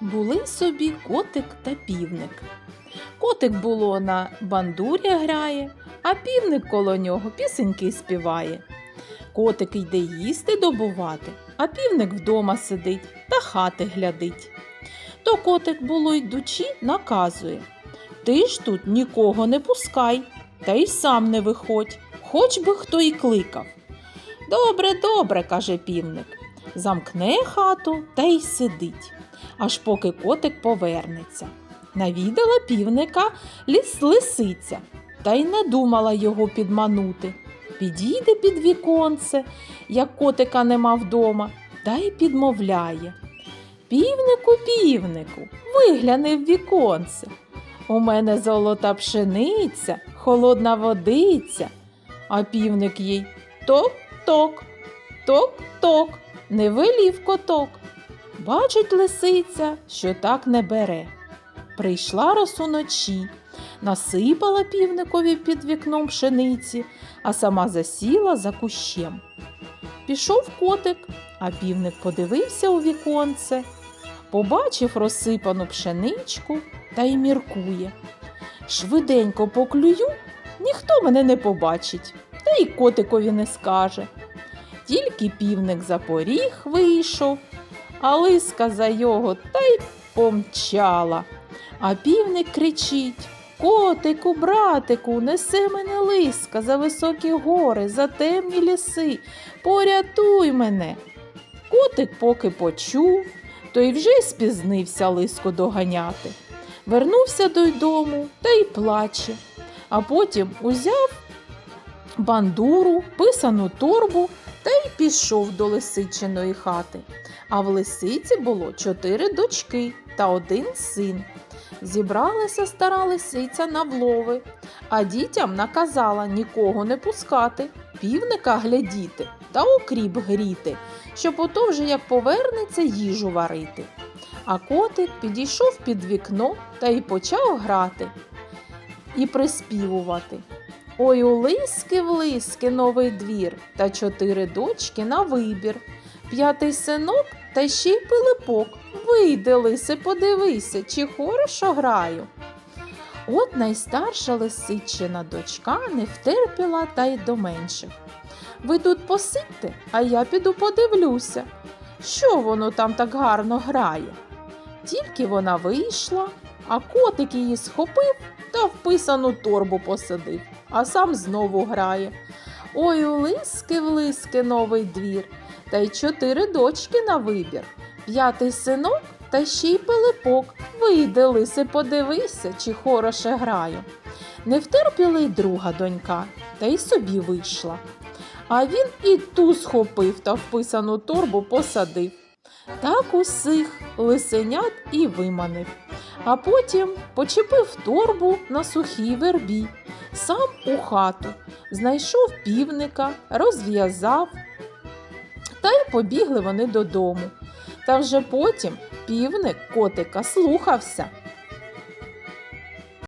Були собі котик та півник. Котик було на бандурі грає, а півник коло нього пісеньки співає. Котик йде їсти добувати, а півник вдома сидить та хати глядить. То котик було йдучи, наказує Ти ж тут нікого не пускай, та й сам не виходь, хоч би хто й кликав. Добре, добре, каже півник, замкне хату та й сидить, аж поки котик повернеться. Навідала півника ліс лисиця, та й не думала його підманути. Підійде під віконце, як котика нема вдома, та й підмовляє. Півнику, півнику, вигляни в віконце. У мене золота пшениця, холодна водиця, а півник їй ток-ток, ток-ток, не вилів коток. Бачить лисиця, що так не бере. Прийшла раз уночі, насипала півникові під вікном пшениці, а сама засіла за кущем. Пішов котик, а півник подивився у віконце, побачив розсипану пшеничку та й міркує. Швиденько поклюю, ніхто мене не побачить, та й котикові не скаже. Тільки півник за поріг вийшов, а лиска за його та й помчала. А півник кричить Котику, братику, несе мене лиска за високі гори, за темні ліси. Порятуй мене. Котик поки почув, то й вже спізнився лиску доганяти. Вернувся додому та й плаче, а потім узяв бандуру, писану торбу та й пішов до лисичиної хати. А в лисиці було чотири дочки та один син. Зібралася стара лисиця на влови, а дітям наказала нікого не пускати, півника глядіти та окріп гріти, щоб ото вже як повернеться їжу варити. А котик підійшов під вікно та й почав грати і приспівувати. Ой, у лиски в лиски новий двір, та чотири дочки на вибір. П'ятий синок та ще й пилипок. Вийди, лисе, подивися, чи хорошо граю. От найстарша лисичина дочка не втерпіла та й до менших. Ви тут посидьте, а я піду подивлюся, що воно там так гарно грає. Тільки вона вийшла, а котик її схопив та в писану торбу посадив, а сам знову грає. Ой, лиски в лиски новий двір, та й чотири дочки на вибір. П'ятий синок та ще й пилипок. Вийди, лисе, подивися, чи хороше граю. Не втерпіла й друга донька, та й собі вийшла. А він і ту схопив та в писану торбу посадив. Так усіх лисенят і виманив. А потім почепив торбу на сухій вербі, сам у хату, знайшов півника, розв'язав, та й побігли вони додому. Та вже потім півник котика слухався